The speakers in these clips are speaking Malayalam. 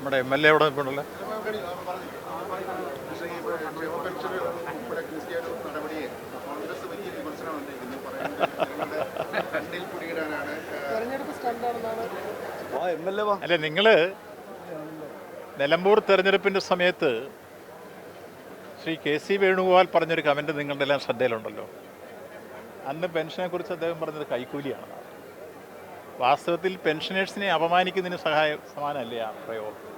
നമ്മുടെ എം എൽ എ അവിടെ നിൽപ്പുണ്ടല്ലോ അല്ല നിങ്ങൾ നിലമ്പൂർ തെരഞ്ഞെടുപ്പിന്റെ സമയത്ത് ശ്രീ കെ സി വേണുഗോപാൽ പറഞ്ഞൊരു കമന്റ് നിങ്ങളുടെ എല്ലാം ശ്രദ്ധയിലുണ്ടല്ലോ. അന്ന് പെൻഷനെ കുറിച്ച് അദ്ദേഹം പറഞ്ഞത് കൈക്കൂലിയാണ്. വാസ്തവത്തിൽ പെൻഷനേഴ്സിനെ അപമാനിക്കുന്നതിന് സഹായ സമാനമല്ലേ ആ പ്രയോഗം?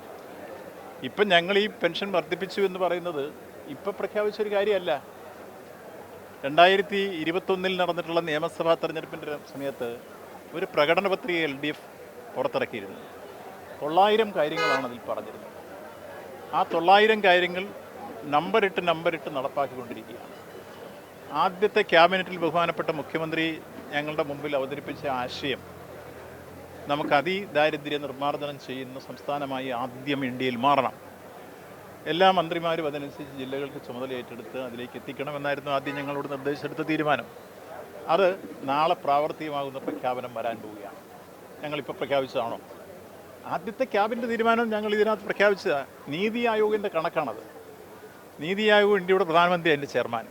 ഇപ്പം ഞങ്ങൾ ഈ പെൻഷൻ വർദ്ധിപ്പിച്ചു എന്ന് പറയുന്നത് ഇപ്പം പ്രഖ്യാപിച്ചൊരു കാര്യമല്ല. രണ്ടായിരത്തി ഇരുപത്തൊന്നിൽ നടന്നിട്ടുള്ള നിയമസഭാ തെരഞ്ഞെടുപ്പിന്റെ സമയത്ത് ഒരു പ്രകടന പത്രിക എൽ ഡി എഫ് പുറത്തിറക്കിയിരുന്നു. തൊള്ളായിരം കാര്യങ്ങളാണ് അതിൽ പറഞ്ഞിരുന്നത്. ആ തൊള്ളായിരം കാര്യങ്ങൾ നമ്പറിട്ട് നമ്പറിട്ട് നടപ്പാക്കിക്കൊണ്ടിരിക്കുകയാണ്. ആദ്യത്തെ ക്യാബിനറ്റിൽ ബഹുമാനപ്പെട്ട മുഖ്യമന്ത്രി ഞങ്ങളുടെ മുമ്പിൽ അവതരിപ്പിച്ച ആശയം നമുക്ക് അതിദാരിദ്ര്യ നിർമ്മാർജനം ചെയ്യുന്ന സംസ്ഥാനമായി ആദ്യം ഇന്ത്യയിൽ മാറണം. എല്ലാ മന്ത്രിമാരും അതനുസരിച്ച് ജില്ലകൾക്ക് ചുമതല ഏറ്റെടുത്ത് അതിലേക്ക് എത്തിക്കണമെന്നായിരുന്നു ആദ്യം ഞങ്ങളോട് നിർദ്ദേശിച്ചെടുത്ത തീരുമാനം. അത് നാളെ പ്രാവർത്തികമാകുന്ന പ്രഖ്യാപനം വരാൻ പോവുകയാണ്. ഞങ്ങളിപ്പോൾ പ്രഖ്യാപിച്ചതാണോ? ആദ്യത്തെ ക്യാബിന്റെ തീരുമാനം ഞങ്ങൾ ഇതിനകത്ത് പ്രഖ്യാപിച്ചതാണ് നീതി ആയോഗിന്റെ കണക്കാണത്. നീതി ആയോഗ് ഇന്ത്യയുടെ പ്രധാനമന്ത്രി അതിന്റെ ചെയർമാൻ.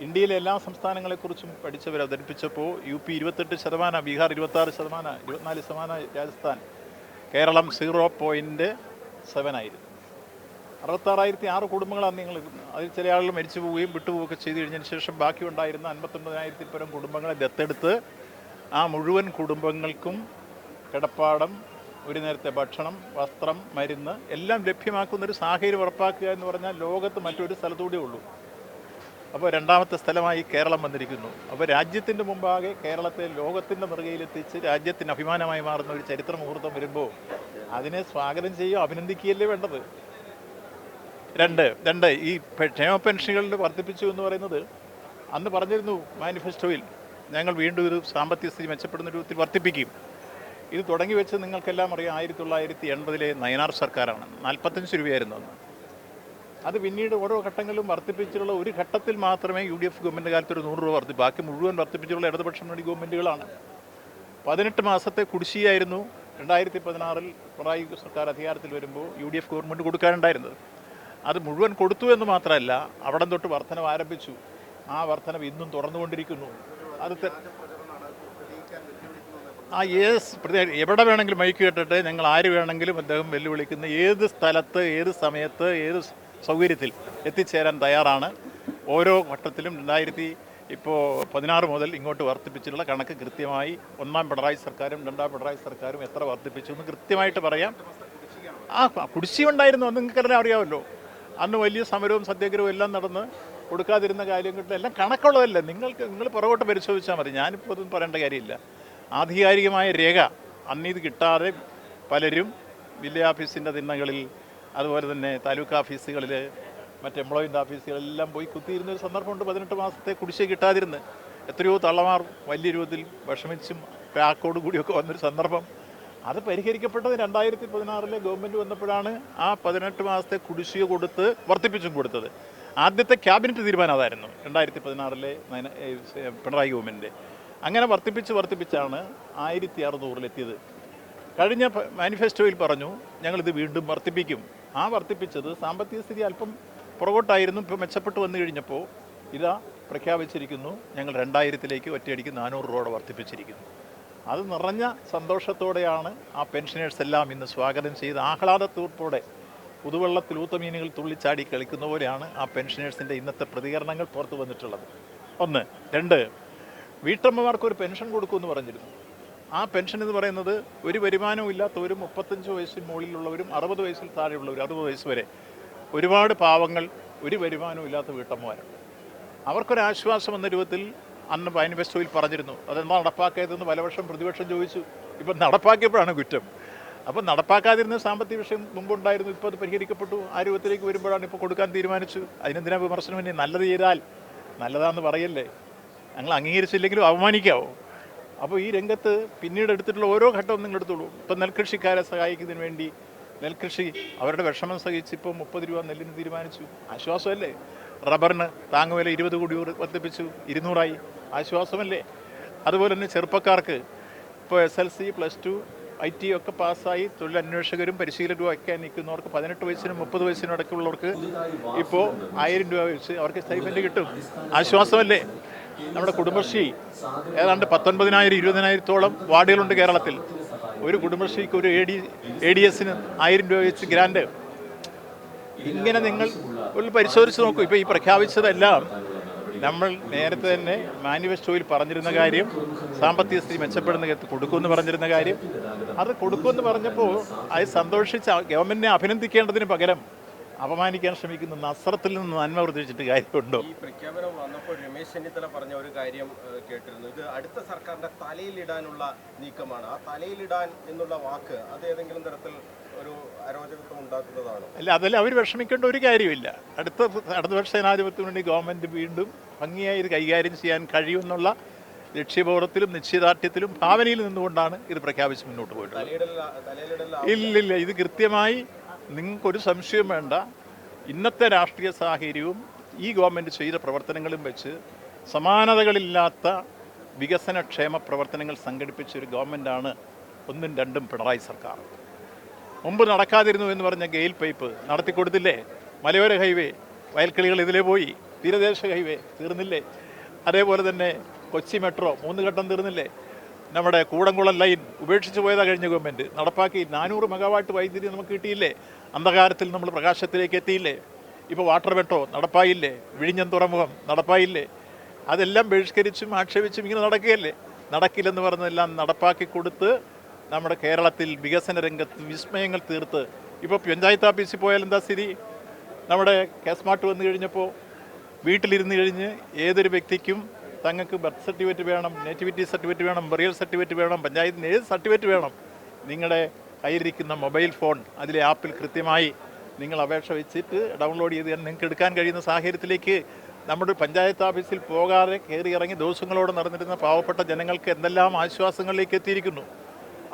ഇന്ത്യയിലെ എല്ലാ സംസ്ഥാനങ്ങളെക്കുറിച്ചും പഠിച്ചവർ അവതരിപ്പിച്ചപ്പോൾ യു പി ഇരുപത്തെട്ട് ശതമാനം ബീഹാർ ഇരുപത്താറ് ശതമാനം ഇരുപത്തിനാല് ശതമാനം Rajasthan Kerala zero point seven ആയിരുന്നു. അറുപത്താറായിരത്തി ആറ് കുടുംബങ്ങളാണ് നിങ്ങൾ അതിൽ ചില ആളുകൾ മരിച്ചു പോവുകയും വിട്ടുപോവുകയൊക്കെ ചെയ്തു കഴിഞ്ഞതിന് ശേഷം ബാക്കി ഉണ്ടായിരുന്ന അൻപത്തൊൻപതിനായിരത്തിൽ പരം കുടുംബങ്ങളെ ദത്തെടുത്ത് ആ മുഴുവൻ കുടുംബങ്ങൾക്കും കിടപ്പാടം ഒരു നേരത്തെ ഭക്ഷണം വസ്ത്രം മരുന്ന് എല്ലാം ലഭ്യമാക്കുന്ന ഒരു സാഹചര്യം ഉറപ്പാക്കുക എന്ന് പറഞ്ഞാൽ ലോകത്ത് മറ്റൊരു സ്ഥലത്തൂടെ ഉള്ളൂ. അപ്പോൾ രണ്ടാമത്തെ സ്ഥലമായി കേരളം വന്നിരിക്കുന്നു. അപ്പോൾ രാജ്യത്തിന്റെ മുമ്പാകെ കേരളത്തെ ലോകത്തിന്റെ മൃഗയിലെത്തിച്ച് രാജ്യത്തിന് അഭിമാനമായി മാറുന്ന ഒരു ചരിത്ര മുഹൂർത്തം വരുമ്പോൾ അതിനെ സ്വാഗതം ചെയ്യുക അഭിനന്ദിക്കുകയല്ലേ വേണ്ടത്? രണ്ട് രണ്ട് ഈ ക്ഷേമ പെൻഷനുകളിൽ വർദ്ധിപ്പിച്ചു എന്ന് പറയുന്നത് അന്ന് പറഞ്ഞിരുന്നു മാനിഫെസ്റ്റോയിൽ ഞങ്ങൾ വീണ്ടും ഒരു സാമ്പത്തിക സ്ഥിതി മെച്ചപ്പെടുന്ന രൂപത്തിൽ വർദ്ധിപ്പിക്കും. ഇത് തുടങ്ങി വെച്ച് നിങ്ങൾക്കെല്ലാം അറിയാം ആയിരത്തി തൊള്ളായിരത്തി എൺപതിലെ നയനാർ സർക്കാരാണ്. നാൽപ്പത്തഞ്ച് രൂപയായിരുന്നു അന്ന്. അത് പിന്നീട് ഓരോ ഘട്ടങ്ങളിലും വർദ്ധിപ്പിച്ചുള്ള ഒരു ഘട്ടത്തിൽ മാത്രമേ യു ഡി എഫ് ഗവൺമെന്റ് കാലത്ത് ഒരു നൂറ് രൂപ വർദ്ധി ബാക്കി മുഴുവൻ വർദ്ധിപ്പിച്ചിട്ടുള്ള ഇടതുപക്ഷ മുന്നണി ഗവൺമെന്റുകളാണ്. പതിനെട്ട് മാസത്തെ കുടിശ്ശിയായിരുന്നു രണ്ടായിരത്തി പതിനാറിൽ പിണറായി സർക്കാർ അധികാരത്തിൽ വരുമ്പോൾ യു ഡി എഫ് ഗവൺമെന്റ് കൊടുക്കാനുണ്ടായിരുന്നത്. അത് മുഴുവൻ കൊടുത്തു എന്ന് മാത്രമല്ല അവിടം തൊട്ട് വർധനം ആരംഭിച്ചു. ആ വർധനം ഇന്നും തുറന്നുകൊണ്ടിരിക്കുന്നു അത് ആ ഏത് എവിടെ വേണമെങ്കിലും മൈക്ക് കേട്ടിട്ട് ഞങ്ങൾ ആര് വേണമെങ്കിലും അദ്ദേഹം വെല്ലുവിളിക്കുന്ന ഏത് സ്ഥലത്ത് ഏത് സമയത്ത് ഏത് സൗകര്യത്തിൽ എത്തിച്ചേരാൻ തയ്യാറാണ്. ഓരോ ഘട്ടത്തിലും രണ്ടായിരത്തി ഇപ്പോൾ പതിനാറ് മുതൽ ഇങ്ങോട്ട് വർദ്ധിപ്പിച്ചിട്ടുള്ള കണക്ക് കൃത്യമായി ഒന്നാം പിണറായി സർക്കാരും രണ്ടാം പിണറായി സർക്കാരും എത്ര വർദ്ധിപ്പിച്ചു എന്ന് കൃത്യമായിട്ട് പറയാം. ആ കുടിശ്ശി ഉണ്ടായിരുന്നു? അത് നിങ്ങൾക്കെല്ലാം അറിയാമല്ലോ. അന്ന് വലിയ സമരവും സത്യാഗ്രഹവും എല്ലാം നടന്ന് കൊടുക്കാതിരുന്ന കാര്യങ്ങളുടെ എല്ലാം കണക്കുള്ളതല്ല. നിങ്ങൾക്ക് നിങ്ങൾ പുറകോട്ട് പരിശോധിച്ചാൽ മതി. ഞാനിപ്പോൾ അതൊന്നും പറയേണ്ട കാര്യമില്ല. ആധികാരികമായ രേഖ അന്ന് ഇത് കിട്ടാതെ പലരും വില്ലേജ് ഓഫീസിന്റെ തിണ്ണകളിൽ അതുപോലെ തന്നെ താലൂക്ക് ഓഫീസുകളിൽ മറ്റ് എംപ്ലോയ്മെന്റ് ഓഫീസുകളെല്ലാം പോയി കുത്തിയിരുന്ന ഒരു സന്ദർഭമുണ്ട് പതിനെട്ട് മാസത്തെ കുടിശ്ശിക കിട്ടാതിരുന്ന് എത്രയോ തള്ളമാർ വലിയ രൂപത്തിൽ വിഷമിച്ചും പാക്കോട് കൂടിയൊക്കെ വന്നൊരു സന്ദർഭം. അത് പരിഹരിക്കപ്പെട്ടത് രണ്ടായിരത്തി പതിനാറിലെ ഗവൺമെന്റ് വന്നപ്പോഴാണ് ആ പതിനെട്ട് മാസത്തെ കുടിശ്ശിക കൊടുത്ത് വർദ്ധിപ്പിച്ചും കൊടുത്തത്. ആദ്യത്തെ ക്യാബിനറ്റ് തീരുമാനം അതായിരുന്നു രണ്ടായിരത്തി പതിനാറിലെ പിണറായി ഗവൺമെന്റ് അങ്ങനെ വർദ്ധിപ്പിച്ച് വർദ്ധിപ്പിച്ചാണ് ആയിരത്തി അറുന്നൂറിലെത്തിയത് കഴിഞ്ഞ മാനിഫെസ്റ്റോയിൽ പറഞ്ഞു ഞങ്ങളിത് വീണ്ടും വർദ്ധിപ്പിക്കും. ആ വർദ്ധിപ്പിച്ചത് സാമ്പത്തിക സ്ഥിതി അല്പം പുറകോട്ടായിരുന്നു. ഇപ്പോൾ മെച്ചപ്പെട്ട് വന്നു കഴിഞ്ഞപ്പോൾ ഇതാ പ്രഖ്യാപിച്ചിരിക്കുന്നു ഞങ്ങൾ രണ്ടായിരത്തിലേക്ക് ഒറ്റയടിക്ക് നാനൂറ് രൂപയോടെ വർദ്ധിപ്പിച്ചിരിക്കുന്നു. അത് നിറഞ്ഞ സന്തോഷത്തോടെയാണ് ആ പെൻഷനേഴ്സ് എല്ലാം ഇന്ന് സ്വാഗതം ചെയ്ത് ആഹ്ലാദത്തോടെ പുതുവെള്ളത്തിൽ ഊത്തമീനുകൾ തുള്ളിച്ചാടി കളിക്കുന്ന പോലെയാണ് ആ പെൻഷനേഴ്സിന്റെ ഇന്നത്തെ പ്രതികരണങ്ങൾ പുറത്തു വന്നിട്ടുള്ളത്. ഒന്ന് രണ്ട് വീട്ടമ്മമാർക്ക് ഒരു പെൻഷൻ കൊടുക്കുമെന്ന് പറഞ്ഞിരുന്നു. ആ പെൻഷൻ എന്ന് പറയുന്നത് ഒരു വരുമാനവും ഇല്ലാത്തവരും മുപ്പത്തഞ്ച് വയസ്സിന് മുകളിലുള്ളവരും അറുപത് വയസ്സിൽ താഴെയുള്ളവരും അറുപത് വയസ്സ് വരെ ഒരുപാട് പാവങ്ങൾ ഒരു വരുമാനവും ഇല്ലാത്ത വീട്ടമ്മമാരുണ്ട്. അവർക്കൊരാശ്വാസം എന്ന രൂപത്തിൽ അന്ന് മാനിഫെസ്റ്റോയിൽ പറഞ്ഞിരുന്നു. അതെന്താ നടപ്പാക്കിയതെന്ന് പലവർഷം പ്രതിപക്ഷം ചോദിച്ചു. ഇപ്പം നടപ്പാക്കിയപ്പോഴാണ് കുറ്റം. അപ്പം നടപ്പാക്കാതിരുന്ന സാമ്പത്തിക വിഷയം മുമ്പുണ്ടായിരുന്നു. ഇപ്പോൾ അത് പരിഹരിക്കപ്പെട്ടു. ആ രൂപത്തിലേക്ക് വരുമ്പോഴാണ് ഇപ്പോൾ കൊടുക്കാൻ തീരുമാനിച്ചു അതിനെന്തിനാ വിമർശനം? ഇനി നല്ലത് ചെയ്താൽ നല്ലതാണെന്ന് പറയല്ലേ? ഞങ്ങൾ അംഗീകരിച്ചില്ലെങ്കിലും അപമാനിക്കാവോ? അപ്പോൾ ഈ രംഗത്ത് പിന്നീട് എടുത്തിട്ടുള്ള ഓരോ ഘട്ടവും നിങ്ങൾ എടുത്തോളൂ. ഇപ്പം നെൽകൃഷിക്കാരെ സഹായിക്കുന്നതിന് വേണ്ടി നെൽകൃഷി അവരുടെ വിഷമം സഹിച്ച് ഇപ്പോൾ മുപ്പത് രൂപ നെല്ലിന് തീരുമാനിച്ചു. ആശ്വാസമല്ലേ? റബ്ബറിന് താങ്ങുവില ഇരുപത് കോടി വർദ്ധിപ്പിച്ചു. ഇരുന്നൂറായി. ആശ്വാസമല്ലേ? അതുപോലെ തന്നെ ചെറുപ്പക്കാർക്ക് ഇപ്പോൾ S L C plus two I T ഒക്കെ പാസ്സായി തൊഴിലന്വേഷകരും പരിശീലകരും ഒക്കെ നിൽക്കുന്നവർക്ക് പതിനെട്ട് വയസ്സിനും മുപ്പത് വയസ്സിനും ഇടയ്ക്കുള്ളവർക്ക് ഇപ്പോൾ ആയിരം രൂപ വെച്ച് അവർക്ക് സ്റ്റൈഫൻഡ് കിട്ടും. ആശ്വാസമല്ലേ? നമ്മുടെ കുടുംബശ്രീ ഏതാണ്ട് പത്തൊൻപതിനായിരം ഇരുപതിനായിരത്തോളം വാർഡുകളുണ്ട് കേരളത്തിൽ. ഒരു കുടുംബശ്രീക്ക് ഒരു എ ഡി എ ഡി എസിന് ആയിരം രൂപ വെച്ച് ഗ്രാൻഡ്. ഇങ്ങനെ നിങ്ങൾ ഒന്ന് പരിശോധിച്ച് നോക്കൂ. ഇപ്പോൾ ഈ പ്രഖ്യാപിച്ചതെല്ലാം നമ്മൾ നേരത്തെ തന്നെ മാനിഫെസ്റ്റോയിൽ പറഞ്ഞിരുന്ന കാര്യം സാമ്പത്തിക സ്ഥിതി മെച്ചപ്പെടുന്ന കൊടുക്കുമെന്ന് പറഞ്ഞിരുന്ന കാര്യം. അത് കൊടുക്കുമെന്ന് പറഞ്ഞപ്പോൾ അത് സന്തോഷിച്ച് ഗവൺമെന്റിനെ അഭിനന്ദിക്കേണ്ടതിന് പകരം അപമാനിക്കാൻ ശ്രമിക്കുന്ന നസ്രത്തിൽ നിന്ന് നന്മ പ്രതീക്ഷിച്ചിട്ട് കാര്യമുണ്ടോ? ഈ പ്രഖ്യാപനം വന്നപ്പോൾ രമേശ് ചെന്നിത്തല പറഞ്ഞ ഒരു കാര്യം കേട്ടിരുന്നു. ഇത് അടുത്ത സർക്കാരിന്റെ തലയിലിടാനുള്ള നീക്കമാണ്. ആ തലയിലിടാൻ എന്നുള്ള വാക്ക് അത് ഏതെങ്കിലും തരത്തിൽ ഒരു അരോചകത്വം ഉണ്ടാക്കുന്നതാണോ. അല്ല അതിൽ അവർ വിഷമിക്കേണ്ട ഒരു കാര്യമില്ല. അടുത്ത അടുത്ത വർഷ ജനാധിപത്യത്തിന് വേണ്ടി ഗവൺമെന്റ് വീണ്ടും ഭംഗിയായി ഇത് കൈകാര്യം ചെയ്യാൻ കഴിയുമെന്നുള്ള ലക്ഷ്യബോധത്തിലും നിശ്ചയദാർഢ്യത്തിലും ഭാവനയിൽ നിന്നുകൊണ്ടാണ് ഇത് പ്രഖ്യാപിച്ച് മുന്നോട്ട് പോയിട്ടുള്ളത്. ഇല്ലില്ല ഇത് കൃത്യമായി നിങ്ങൾക്കൊരു സംശയം വേണ്ട. ഇന്നത്തെ രാഷ്ട്രീയ സാഹചര്യവും ഈ ഗവൺമെന്റ് ചെയ്ത പ്രവർത്തനങ്ങളും വെച്ച് സമാനതകളില്ലാത്ത വികസനക്ഷേമ പ്രവർത്തനങ്ങൾ സംഘടിപ്പിച്ച ഒരു ഗവൺമെന്റാണ് ഒന്നും രണ്ടും പിണറായി സർക്കാർ. മുമ്പ് നടക്കാതിരുന്നു എന്ന് പറഞ്ഞ ഗെയിൽ പൈപ്പ് നടത്തിക്കൊടുത്തില്ലേ മലയോര ഹൈവേ വയൽക്കിളികൾ ഇതിലേ പോയി തീരദേശ ഹൈവേ തീർന്നില്ലേ? അതേപോലെ തന്നെ കൊച്ചി മെട്രോ മൂന്ന് ഘട്ടം തീർന്നില്ലേ? നമ്മുടെ കൂടംകുളം ലൈൻ ഉപേക്ഷിച്ച് പോയതാ കഴിഞ്ഞ ഗവൺമെന്റ് നടപ്പാക്കി നാനൂറ് മെഗാവാട്ട് വൈദ്യുതി നമുക്ക് കിട്ടിയില്ലേ? അന്ധകാരത്തിൽ നമ്മൾ പ്രകാശത്തിലേക്ക് എത്തിയില്ലേ? ഇപ്പോൾ വാട്ടർ മെട്രോ നടപ്പായില്ലേ? വിഴിഞ്ഞം തുറമുഖം നടപ്പായില്ലേ? അതെല്ലാം ബഹിഷ്കരിച്ചും ആക്ഷേപിച്ചും ഇങ്ങനെ നടക്കുകയല്ലേ? നടക്കില്ലെന്ന് പറഞ്ഞതെല്ലാം നടപ്പാക്കി കൊടുത്ത് നമ്മുടെ കേരളത്തിൽ വികസന രംഗത്ത് വിസ്മയങ്ങൾ തീർത്ത്. ഇപ്പോൾ പഞ്ചായത്ത് ഓഫീസിൽ പോയാൽ എന്താ സ്ഥിതി? നമ്മുടെ കേസ്മാർട്ട് വന്നു കഴിഞ്ഞപ്പോൾ വീട്ടിലിരുന്ന് കഴിഞ്ഞ് ഏതൊരു വ്യക്തിക്കും തങ്ങൾക്ക് ബർത്ത് സർട്ടിഫിക്കറ്റ് വേണം നേറ്റിവിറ്റി സർട്ടിഫിക്കറ്റ് വേണം ബറിയൽ സർട്ടിഫിക്കറ്റ് വേണം പഞ്ചായത്തിന് ഏത് സർട്ടിഫിക്കറ്റ് വേണം? നിങ്ങളുടെ കയ്യിലിരിക്കുന്ന മൊബൈൽ ഫോൺ അതിലെ ആപ്പിൽ കൃത്യമായി നിങ്ങൾ അപേക്ഷ വെച്ചിട്ട് ഡൗൺലോഡ് ചെയ്ത് നിങ്ങൾക്ക് എടുക്കാൻ കഴിയുന്ന സാഹചര്യത്തിലേക്ക് നമ്മുടെ പഞ്ചായത്ത് ഓഫീസിൽ പോകാതെ കയറി ഇറങ്ങി ദിവസങ്ങളോട് നടന്നിരുന്ന പാവപ്പെട്ട ജനങ്ങൾക്ക് എന്തെല്ലാം ആശ്വാസങ്ങളിലേക്ക് എത്തിയിരിക്കുന്നു?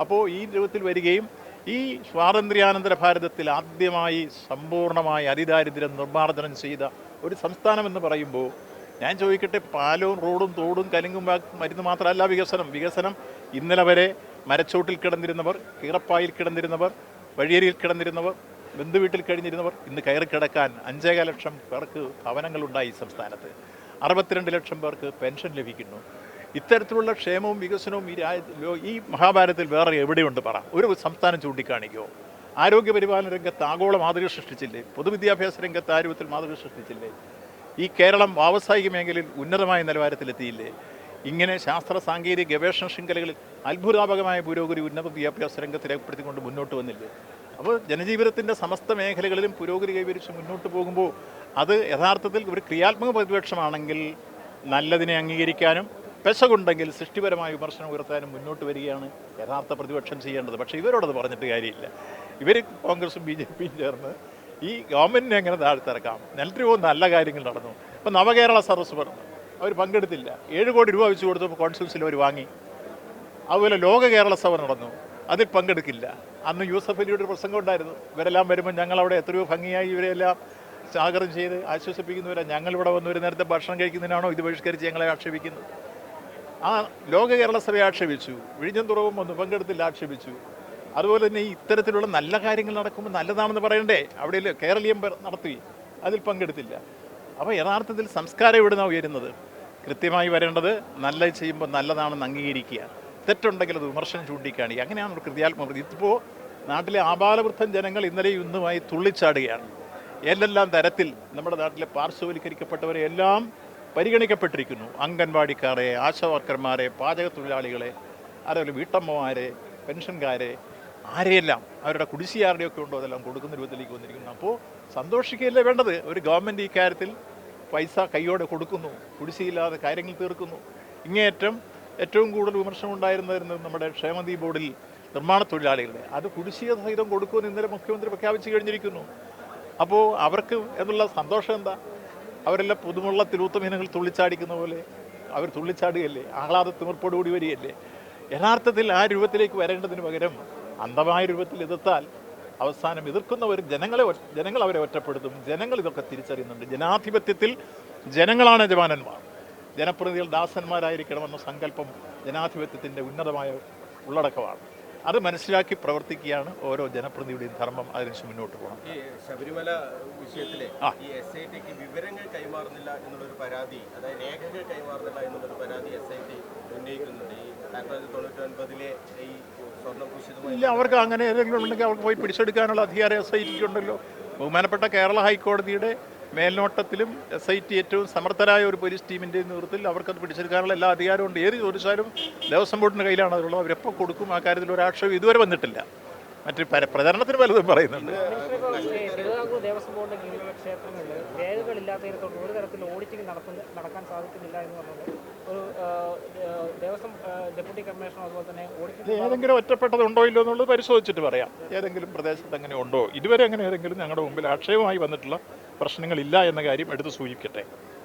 അപ്പോൾ ഈ രൂപത്തിൽ വരികയും ഈ സ്വാതന്ത്ര്യാനന്തര ഭാരതത്തിൽ ആദ്യമായി സമ്പൂർണമായി അതിദാരിദ്ര്യം നിർമ്മാർജനം ചെയ്ത ഒരു സംസ്ഥാനം എന്ന് പറയുമ്പോൾ ഞാൻ ചോദിക്കട്ടെ പാലവും റോഡും തോടും കലുങ്കും മരുന്ന് മാത്രമല്ല വികസനം. വികസനം ഇന്നലെ വരെ മരച്ചോട്ടിൽ കിടന്നിരുന്നവർ കീറപ്പായിൽ കിടന്നിരുന്നവർ വഴിയരിയിൽ കിടന്നിരുന്നവർ ബന്ധുവീട്ടിൽ കഴിഞ്ഞിരുന്നവർ ഇന്ന് കയറി കിടക്കാൻ അഞ്ചേകാൽ ലക്ഷം പേർക്ക് ഭവനങ്ങളുണ്ടായി സംസ്ഥാനത്ത്. അറുപത്തിരണ്ട് ലക്ഷം പേർക്ക് പെൻഷൻ ലഭിക്കുന്നു. ഇത്തരത്തിലുള്ള ക്ഷേമവും വികസനവും ഈ രാജ്യ ഈ മഹാഭാരതത്തിൽ വേറെ എവിടെയുണ്ട് പറ. ഒരു സംസ്ഥാനം ചൂണ്ടിക്കാണിക്കുമോ ആരോഗ്യ പരിപാലന രംഗത്ത് ആഗോള മാതൃക സൃഷ്ടിച്ചില്ലേ? പൊതുവിദ്യാഭ്യാസ രംഗത്ത് ആരോഗ്യത്തിൽ മാതൃക സൃഷ്ടിച്ചില്ലേ? ഈ കേരളം വ്യാവസായിക മേഖലയിൽ ഉന്നതമായ നിലവാരത്തിലെത്തിയില്ലേ? ഇങ്ങനെ ശാസ്ത്ര സാങ്കേതിക ഗവേഷണ ശൃംഖലകളിൽ അത്ഭുതാപകമായ പുരോഗതി ഉന്നത വിദ്യാഭ്യാസ രംഗത്ത് രേഖപ്പെടുത്തിക്കൊണ്ട് മുന്നോട്ട് വന്നില്ലേ? അപ്പോൾ ജനജീവിതത്തിന്റെ സമസ്ത മേഖലകളിലും പുരോഗതി കൈവരിച്ച് മുന്നോട്ട് പോകുമ്പോൾ അത് യഥാർത്ഥത്തിൽ ഒരു ക്രിയാത്മക പ്രതിപക്ഷമാണെങ്കിൽ നല്ലതിനെ അംഗീകരിക്കാനും പെശകുണ്ടെങ്കിൽ സൃഷ്ടിപരമായ വിമർശനം ഉയർത്താനും മുന്നോട്ട് വരികയാണ് യഥാർത്ഥ പ്രതിപക്ഷം ചെയ്യേണ്ടത്. പക്ഷേ ഇവരോടത് പറഞ്ഞിട്ട് കാര്യമില്ല. ഇവർ കോൺഗ്രസും ബി ജെ പിയും ചേർന്ന് ഈ ഗവൺമെന്റിനെ എങ്ങനെ താഴ്ത്തിറക്കാം? പോകുന്ന നല്ല കാര്യങ്ങൾ നടന്നു. ഇപ്പം നവകേരള സദസ്സ് പറഞ്ഞു. അവർ പങ്കെടുത്തില്ല. ഏഴ് കോടി രൂപ വെച്ച് കൊടുത്തപ്പോൾ കോൺസുൽസിൽ അവർ വാങ്ങി. അതുപോലെ ലോക കേരള സഭ നടന്നു. അതിൽ പങ്കെടുക്കില്ല. അന്ന് യൂസഫ് അലിയുടെ ഒരു പ്രസംഗം ഉണ്ടായിരുന്നു. ഇവരെല്ലാം വരുമ്പോൾ ഞങ്ങൾ അവിടെ എത്രയോ ഭംഗിയായി ഇവരെല്ലാം സ്വാഗതം ചെയ്ത് ആശ്വസിപ്പിക്കുന്നവരാണ് ഞങ്ങളിവിടെ വന്നവർ നേരത്തെ ഭക്ഷണം കഴിക്കുന്നതിനാണോ ഇത് ബഹിഷ്കരിച്ച് ഞങ്ങളെ ആക്ഷേപിക്കുന്നത്? ആ ലോക കേരള സഭയെ ആക്ഷേപിച്ചു. വിഴിഞ്ഞം തുറവും ഒന്ന് പങ്കെടുത്തില്ല ആക്ഷേപിച്ചു. അതുപോലെ തന്നെ ഇത്തരത്തിലുള്ള നല്ല കാര്യങ്ങൾ നടക്കുമ്പോൾ നല്ലതാണെന്ന് പറയണ്ടേ? അവിടെ കേരളീയം നടത്തി. അതിൽ പങ്കെടുത്തില്ല. അപ്പോൾ യഥാർത്ഥത്തിൽ സംസ്കാരം ഇവിടുന്ന് ഉയരുന്നത്? കൃത്യമായി വരേണ്ടത് നല്ല ചെയ്യുമ്പോൾ നല്ലതാണെന്ന് അംഗീകരിക്കുക. തെറ്റുണ്ടെങ്കിൽ അത് വിമർശനം ചൂണ്ടിക്കാണി അങ്ങനെയാണ് ഒരു കൃത്യാത്മ ഇതിപ്പോൾ നാട്ടിലെ ആപാലവൃദ്ധം ജനങ്ങൾ ഇന്നലെ ഇന്നുമായി തുള്ളിച്ചാടുകയാണ്. ഏതെല്ലാം തരത്തിൽ നമ്മുടെ നാട്ടിലെ പാർശ്വവൽക്കരിക്കപ്പെട്ടവരെ എല്ലാം പരിഗണിക്കപ്പെട്ടിരിക്കുന്നു. അംഗൻവാടിക്കാരെ ആശാവർക്കർമാരെ പാചക തൊഴിലാളികളെ അതേപോലെ വീട്ടമ്മമാരെ പെൻഷൻകാരെ ആരെയെല്ലാം അവരുടെ കുടിശ്ശിയാരുടെയൊക്കെ ഉണ്ടോ അതെല്ലാം കൊടുക്കുന്ന രൂപത്തിലേക്ക് വന്നിരിക്കുന്നു. അപ്പോൾ സന്തോഷിക്കുകയല്ലേ വേണ്ടത്? ഒരു ഗവൺമെന്റ് ഈ കാര്യത്തിൽ പൈസ കൈയോടെ കൊടുക്കുന്നു കുടിശ്ശിയില്ലാതെ കാര്യങ്ങൾ തീർക്കുന്നു. ഇങ്ങേയറ്റം ഏറ്റവും കൂടുതൽ വിമർശനം ഉണ്ടായിരുന്നത് നമ്മുടെ ക്ഷേമനിധി ബോർഡിൽ നിർമ്മാണ തൊഴിലാളികളുടെ അത് കുടിശ്ശിക സഹിതം കൊടുക്കുമെന്ന് ഇന്നലെ മുഖ്യമന്ത്രി പ്രഖ്യാപിച്ചു കഴിഞ്ഞിരിക്കുന്നു. അപ്പോൾ അവർക്ക് എന്നുള്ള സന്തോഷം എന്താ? അവരെല്ലാം പുതുമുള്ള ഊത്തമീനുകൾ തുള്ളിച്ചാടിക്കുന്ന പോലെ അവർ തുള്ളിച്ചാടുകയല്ലേ? ആഹ്ലാദ തിമിർപ്പോടുകൂടി വരികയല്ലേ? യഥാർത്ഥത്തിൽ ആ രൂപത്തിലേക്ക് വരേണ്ടതിന് പകരം അന്ധമായ രൂപത്തിൽ എതിർത്താൽ അവസാനം എതിർക്കുന്നവർ ജനങ്ങളെ ജനങ്ങൾ അവരെ ഒറ്റപ്പെടുത്തും. ജനങ്ങൾ ഇതൊക്കെ തിരിച്ചറിയുന്നുണ്ട്. ജനാധിപത്യത്തിൽ ജനങ്ങളാണ് യജമാനന്മാർ. ജനപ്രതിനിധികൾ ദാസന്മാരായിരിക്കണമെന്ന സങ്കല്പം ജനാധിപത്യത്തിന്റെ ഉന്നതമായ ഉള്ളടക്കമാണ്. അത് മനസ്സിലാക്കി പ്രവർത്തിക്കുകയാണ് ഓരോ ജനപ്രതിനിധിയുടെയും ധർമ്മം. അതിനനുസരിച്ച് മുന്നോട്ട് പോകണം. ഈ ശബരിമല വിഷയത്തിലെ ഈ എസ് ഐ ടിക്ക് വിവരങ്ങൾ കൈമാറുന്നില്ല എന്നുള്ളൊരു പരാതി അതായത് രേഖകൾ കൈമാറുന്നില്ല എന്നുള്ളൊരു പരാതി എസ് ഐ ടി ഉന്നയിക്കുന്നുണ്ട്. ഈ ആയിരത്തി തൊള്ളായിരത്തി തൊണ്ണൂറ്റി ഒൻപതിലെ ഈ സ്വർണം കുശിതമായി ഇല്ല അവർക്ക് അങ്ങനെ ഏതെങ്കിലും ഉണ്ടെങ്കിൽ അവർക്ക് പോയി പിടിച്ചെടുക്കാനുള്ള അധികാരം എസ് ഐ ടിക്ക് ഉണ്ടല്ലോ. ബഹുമാനപ്പെട്ട കേരള ഹൈക്കോടതിയുടെ മേൽനോട്ടത്തിലും എസ് ഐ ടി ഏറ്റവും സമർത്ഥരായ ഒരു പോലീസ് ടീമിന്റെ നേതൃത്വത്തിൽ അവർക്കത് പിടിച്ചെടുക്കാനുള്ള എല്ലാ അധികാരവും ഉണ്ട്. ഏത് ചോദിച്ചാലും ദേവസ്വം ബോർഡിന്റെ കയ്യിലാണ് അതുള്ളത്. അവരെപ്പോൾ കൊടുക്കും. ആ കാര്യത്തിൽ ഒരു ആക്ഷേപം ഇതുവരെ വന്നിട്ടില്ല. മറ്റ് പര- പ്രചരണത്തിന് പലതും പറയുന്നുണ്ട്. ഏതെങ്കിലും ഒറ്റപ്പെട്ടത് ഉണ്ടോ ഇല്ലോ എന്നുള്ളത് പരിശോധിച്ചിട്ട് പറയാം. ഏതെങ്കിലും പ്രദേശത്ത് അങ്ങനെ ഉണ്ടോ? ഇതുവരെ അങ്ങനെ ഏതെങ്കിലും ഞങ്ങളുടെ മുമ്പിൽ ആക്ഷേപമായി വന്നിട്ടുള്ള പ്രശ്നങ്ങളില്ല എന്ന കാര്യം എടുത്ത് സൂചിപ്പിക്കട്ടെ.